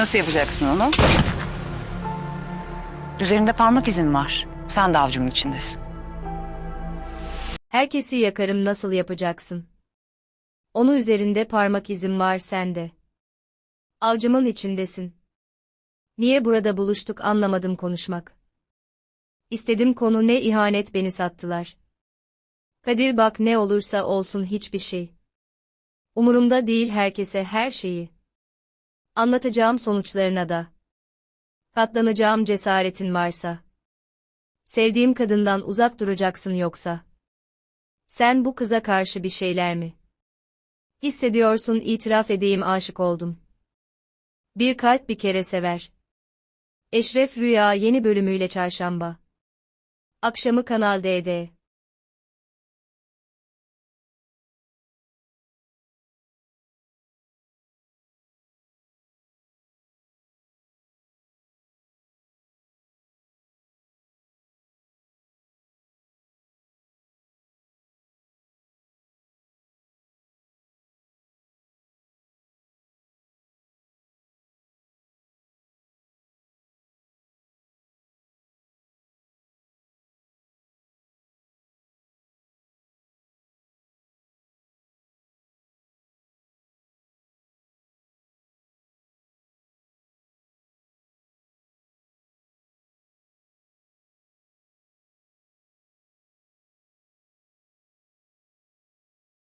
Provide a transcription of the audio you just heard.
Nasıl yapacaksın onu? Üzerinde parmak izin var. Sen de avcumun içindesin. Herkesi yakarım nasıl yapacaksın? Onu üzerinde parmak izin var sende. Avcımın içindesin. Niye burada buluştuk anlamadım konuşmak. İstedim konu ne ihanet beni sattılar. Kadir bak ne olursa olsun hiçbir şey. Umurumda değil herkese her şeyi. Anlatacağım sonuçlarına da. Katlanacağım cesaretin varsa. Sevdiğim kadından uzak duracaksın yoksa. Sen bu kıza karşı bir şeyler mi? Hissediyorsun itiraf edeyim aşık oldum. Bir kalp bir kere sever. Eşref Rüya yeni bölümüyle çarşamba. Akşamı Kanal D'de.